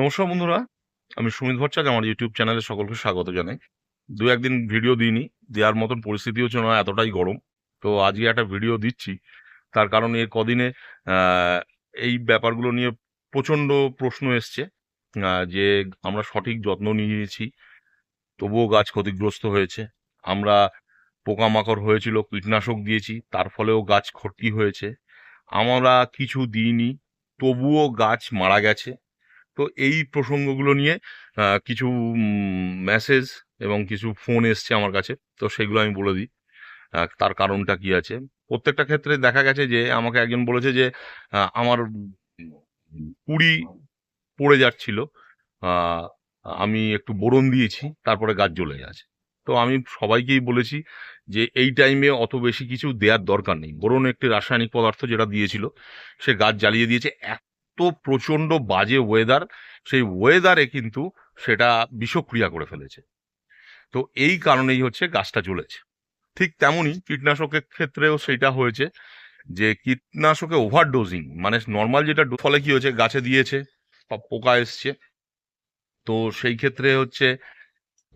নমস্কার বন্ধুরা। আমি সুমিত ভট্টাচার্য, আমার ইউটিউব চ্যানেলে সকলকে স্বাগত জানাই। দু একদিন ভিডিও দিইনি, দেওয়ার মতন পরিস্থিতি হচ্ছে না, এতটাই গরম। তো আজকে একটা ভিডিও দিচ্ছি। তার কারণ এর কদিনে এই ব্যাপারগুলো নিয়ে প্রচণ্ড প্রশ্ন এসছে যে আমরা সঠিক যত্ন নিয়েছি, তবুও গাছ ক্ষতিগ্রস্ত হয়েছে। আমরা পোকামাকড় হয়েছিল, কীটনাশক দিয়েছি, তার ফলেও গাছ ক্ষতি হয়েছে। আমরা কিছু দিইনি, তবুও গাছ মারা গেছে। তো এই প্রসঙ্গগুলো নিয়ে কিছু মেসেজ এবং কিছু ফোন এসছে আমার কাছে, তো সেগুলো আমি বলে দিই। তার কারণটা কি আছে? প্রত্যেকটা ক্ষেত্রে দেখা গেছে যে, আমাকে একজন বলেছে যে আমার কুড়ি পড়ে যাচ্ছিল আমি একটু বোরন দিয়েছি, তারপরে গাছ জ্বলে গেছে। তো আমি সবাইকেই বলেছি যে, এই টাইমে অত বেশি কিছু দেওয়ার দরকার নেই। বোরন একটি রাসায়নিক পদার্থ যেটা দিয়েছিল, সে গাছ জ্বালিয়ে দিয়েছে এত প্রচণ্ড বাজে ওয়েদার সেই ওয়েদারে কিন্তু সেটা বিষক্রিয়া করে ফেলেছে। তো এই কারণেই হচ্ছে গাছটা চলেছে ঠিক তেমনই কীটনাশকের ক্ষেত্রেও সেটা হয়েছে যে কীটনাশকে ওভারডোজিং মানে নর্মাল যেটা ফলে কি হয়েছে? গাছে দিয়েছে, বা পোকা এসছে। তো সেই ক্ষেত্রে হচ্ছে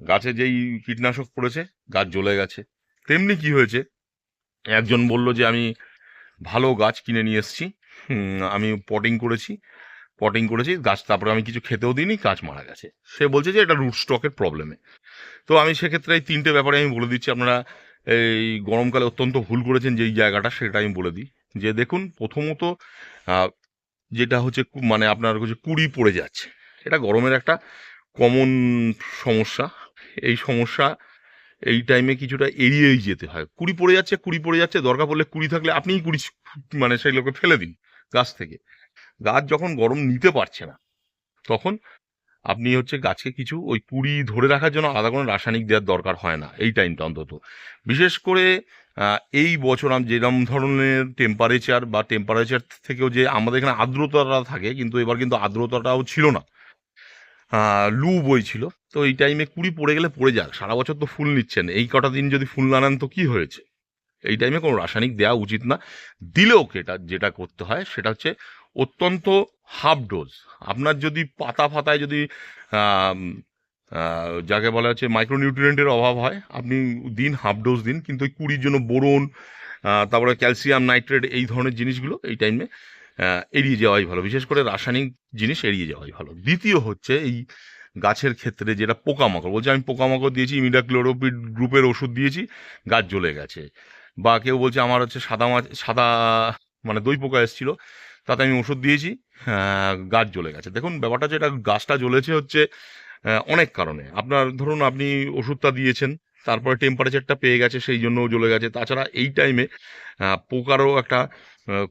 গাছে যেই কীটনাশক পড়েছে, গাছ জ্বলে গেছে। তেমনি কি হয়েছে? একজন বলল যে, আমি ভালো গাছ কিনে নিয়ে এসেছি। আমি পটিং করেছি পটিং করেছি, গাছ, তারপরে আমি কিছু খেতেও দিইনি, গাছ মারা গেছে। সে বলছে যে এটা রুট স্টকের প্রবলেমে তো আমি সেক্ষেত্রে এই তিনটে ব্যাপারে আমি বলে দিচ্ছি, আপনারা এই গরমকালে অত্যন্ত ভুল করেছেন যেই জায়গাটা, সেটা আমি বলে দিই। যে দেখুন, প্রথমত যেটা হচ্ছে মানে আপনার হচ্ছে কুড়ি পড়ে যাচ্ছে। এটা গরমের একটা কমন সমস্যা। এই সমস্যা এই টাইমে কিছুটা এড়িয়েই যেতে হয়। কুড়ি পড়ে যাচ্ছে, কুড়ি পড়ে যাচ্ছে, দরকার পড়লে কুড়ি থাকলে আপনিই কুড়ি মানে সেই লোকে ফেলে দিন। গাছ থেকে। গাছ যখন গরম নিতে পারছে না, তখন আপনি হচ্ছে গাছকে কিছু ওই কুড়ি ধরে রাখার জন্য আলাদা কোনো রাসায়নিক দেওয়ার দরকার হয় না এই টাইমটা অন্তত। বিশেষ করে এই বছর আম যেরকম ধরনের টেম্পারেচার বা টেম্পারেচার থেকেও যে আমাদের এখানে আর্দ্রতাটা থাকে, কিন্তু এবার কিন্তু আর্দ্রতাটাও ছিল না। লু বইছিল তো এই টাইমে কুড়ি পড়ে গেলে পড়ে যাক, সারা বছর তো ফুল নিচ্ছেন এই কটা দিন যদি ফুল না নেন তো কী হয়েছে? এই টাইমে কোনো রাসায়নিক দেওয়া উচিত না। দিলেও এটা যেটা করতে হয় সেটা হচ্ছে অত্যন্ত হাফ ডোজ আপনার যদি পাতা ফাতায় যদি যাকে বলা হচ্ছে মাইক্রোনিউট্রিয়েন্টের অভাব হয়, আপনি দিন হাফ ডোজ দিন, কিন্তু ওই কুড়ির জন্য বোরন তারপরে ক্যালসিয়াম নাইট্রেট এই ধরনের জিনিসগুলো এই টাইমে এড়িয়ে যাওয়াই ভালো। বিশেষ করে রাসায়নিক জিনিস এড়িয়ে যাওয়াই ভালো। দ্বিতীয় হচ্ছে এই গাছের ক্ষেত্রে যেটা পোকামাকড়, বলছে আমি পোকামাকড় দিয়েছি ইমিডাক্লোরোপিড গ্রুপের ওষুধ দিয়েছি, গাছ জ্বলে গেছে। বা কেউ বলছে আমার হচ্ছে সাদা মাছ, সাদা মানে দই পোকা এসেছিল, তাতে আমি ওষুধ দিয়েছি গাছ জ্বলে গেছে। দেখুন, ব্যাপারটা যেটা গাছটা জ্বলেছে হচ্ছে অনেক কারণে। আপনার ধরুন আপনি ওষুধটা দিয়েছেন, তারপরে টেম্পারেচারটা পেয়ে গেছে, সেই জন্যও জ্বলে গেছে। তাছাড়া এই টাইমে পোকারও একটা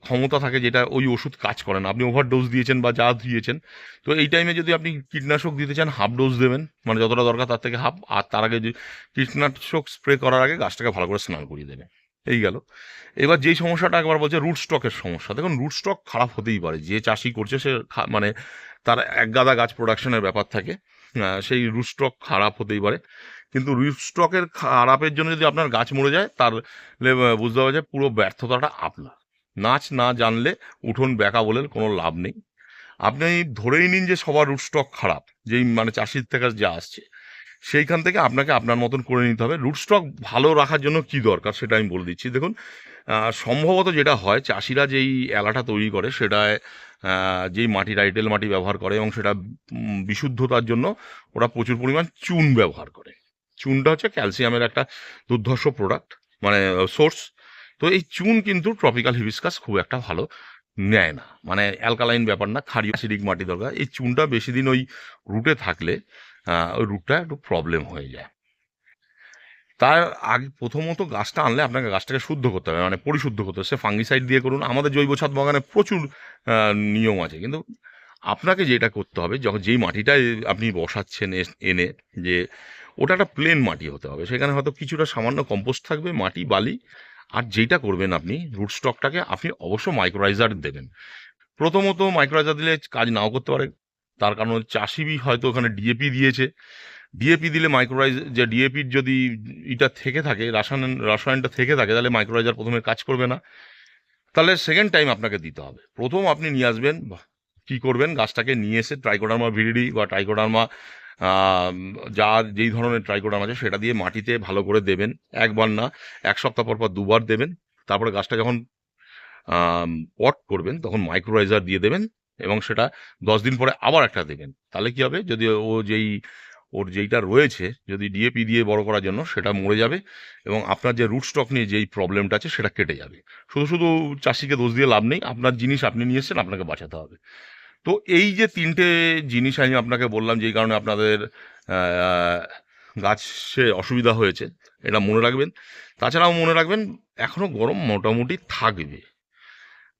ক্ষমতা থাকে যেটা ওই ওষুধ কাজ করে না। আপনি ওভার ডোজ দিয়েছেন বা যা দিয়েছেন। তো এই টাইমে যদি আপনি কীটনাশক দিতে চান হাফ ডোজ দেবেন মানে যতটা দরকার তার থেকে হাফ আর তার আগে কীটনাশক স্প্রে করার আগে গাছটাকে ভালো করে স্নান করিয়ে দেবে এই গেল। এবার যেই সমস্যাটা একবার বলছে রুট স্টকের সমস্যা। দেখুন রুট স্টক খারাপ হতেই পারে। যে চাষি করছে, সে মানে তার এক গাদা গাছ প্রোডাকশনের ব্যাপার থাকে। সেই রুট স্টক খারাপ হতেই পারে। কিন্তু রুট স্টকের খারাপের জন্য যদি আপনার গাছ মরে যায়, তার বুঝতে হবে যে পুরো ব্যর্থতাটা আপনার। নাচ না জানলে উঠোন বেঁকা বলে কোনো লাভ নেই। আপনি ধরেই নিন যে সবার রুট স্টক খারাপ। যেই মানে চাষির থেকে যা আসছে। সেইখান থেকে আপনাকে আপনার মতন করে নিতে হবে। রুট স্টক ভালো রাখার জন্য কি দরকার সেটা আমি বলে দিচ্ছি। দেখুন সম্ভবত যেটা হয়, চাষিরা যেই এলাটা তৈরি করে, সেটায় যেই মাটি রাইটেল মাটি ব্যবহার করে এবং সেটা বিশুদ্ধতার জন্য ওরা প্রচুর পরিমাণ চুন ব্যবহার করে। চুনটা হচ্ছে ক্যালসিয়ামের একটা দুর্ধর্ষ প্রোডাক্ট মানে সোর্স তো এই চুন কিন্তু ট্রপিক্যাল হিবিস্কাস খুব একটা ভালো নেয় না। মানে অ্যালকালাইন ব্যাপার না খারি অ্যাসিডিক মাটি দরকার। এই চুনটা বেশি দিন ওই রুটে থাকলে ওই রুটটা একটু প্রবলেম হয়ে যায়। তার আগে প্রথমত গাছটা আনলে আপনাকে গাছটাকে শুদ্ধ করতে হবে মানে পরিশুদ্ধ করতে হবে। সে ফাঙ্গিসাইড দিয়ে করুন, আমাদের জৈব ছাদ বাগানে প্রচুর নিয়ম আছে। কিন্তু আপনাকে যেটা করতে হবে, যখন যেই মাটিটা আপনি বসাচ্ছেন এনে, যে ওটা একটা প্লেন মাটি হতে হবে। সেখানে হয়তো কিছুটা সামান্য কম্পোস্ট থাকবে, মাটি, বালি, আর যেটা করবেন আপনি রুট স্টকটাকে আপনি অবশ্য মাইক্রোরাইজার দেবেন। প্রথমত মাইক্রোরাইজার দিলে কাজ নাও করতে পারে। তার কারণ চাষি হয়তো ওখানে ডিএপি দিয়েছে। ডিএপি দিলে মাইক্রোরাইজ যে ডিএপির যদি এটা থেকে থাকে, রাসায়ন রাসায়নটা থেকে থাকে, তাহলে মাইক্রোরাইজার প্রথমে কাজ করবে না। তাহলে সেকেন্ড টাইম আপনাকে দিতে হবে। প্রথম আপনি নিয়ে আসবেন কি করবেন? গাছটাকে নিয়ে এসে ট্রাইকোডার্মা ভিরিডি বা ট্রাইকোডার্মা যা যেই ধরনের ট্রাইকোডার্মা আছে, সেটা দিয়ে মাটিতে ভালো করে দেবেন। একবার না, এক সপ্তাহ পর পর দুবার দেবেন। তারপরে গাছটা যখন পট করবেন, তখন মাইক্রোরাইজার দিয়ে দেবেন। এবং সেটা দশ দিন পরে আবার একটা দেবেন। তাহলে কি হবে? যদি ও যেই, ওর যেইটা রয়েছে, যদি ডিএপি দিয়ে বড় করার জন্য, সেটা মরে যাবে এবং আপনার যে রুট স্টক নিয়ে যেই প্রবলেমটা আছে, সেটা কেটে যাবে। শুধু শুধু চাষিকে দোষ দিয়ে লাভ নেই, আপনার জিনিস আপনি নিয়ে এসেছেন, আপনাকে বাঁচাতে হবে। তো এই যে তিনটে জিনিস আমি আপনাকে বললাম, যেই কারণে আপনাদের গাছে অসুবিধা হয়েছে, এটা মনে রাখবেন। তাছাড়াও মনে রাখবেন এখনও গরম মোটামুটি থাকবে।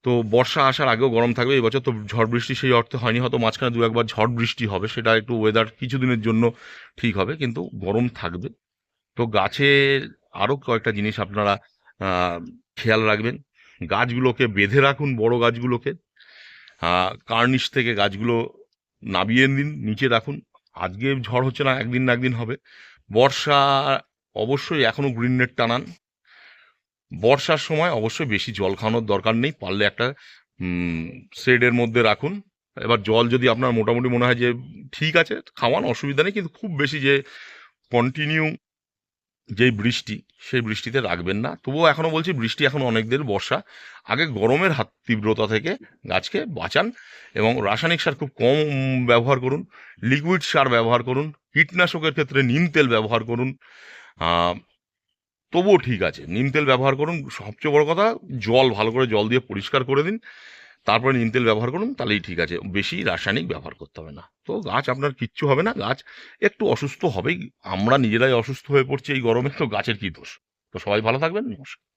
তো বর্ষা আসার আগেও গরম থাকবে এবছর তো ঝড় বৃষ্টি সেই অর্থে হয়নি, হয়তো মাঝখানে দু একবার ঝড় বৃষ্টি হবে, সেটা একটু ওয়েদার কিছুদিনের জন্য ঠিক হবে, কিন্তু গরম থাকবে। তো গাছের আরও কয়েকটা জিনিস আপনারা খেয়াল রাখবেন। গাছগুলোকে বেঁধে রাখুন, বড় গাছগুলোকে। কার্নিশ থেকে গাছগুলো নাবিয়ে দিন নিচে রাখুন। আজকে ঝড় হচ্ছে না, একদিন না একদিন হবে। বর্ষা অবশ্যই এখনও গ্রিন নেট টানান। বর্ষার সময় অবশ্যই বেশি জল খাওয়ানোর দরকার নেই, পারলে একটা শেডের মধ্যে রাখুন। এবার জল যদি আপনার মোটামুটি মনে হয় যে ঠিক আছে, খাওয়ান, অসুবিধা নেই, কিন্তু খুব বেশি যে কন্টিনিউ যেই বৃষ্টি, সেই বৃষ্টিতে রাখবেন না। তবুও এখনও বলছি, বৃষ্টি এখন অনেক দিন বর্ষা। আগে গরমের হাত তীব্রতা থেকে গাছকে বাঁচান এবং রাসায়নিক সার খুব কম ব্যবহার করুন লিকুইড সার ব্যবহার করুন, কীটনাশকের ক্ষেত্রে নিম তেল ব্যবহার করুন তবুও ঠিক আছে। নিম তেল ব্যবহার করুন। সবচেয়ে বড় কথা, জল ভালো করে জল দিয়ে পরিষ্কার করে দিন। তারপরে নিম তেল ব্যবহার করুন, তাহলেই ঠিক আছে। বেশি রাসায়নিক ব্যবহার করতে হবে না। তো গাছ আপনার কিচ্ছু হবে না। গাছ একটু অসুস্থ হবেই। আমরা নিজেরাই অসুস্থ হয়ে পড়ছি এই গরমে, তো গাছের কি দোষ? তো সবাই ভালো থাকবেন। নমস্কার।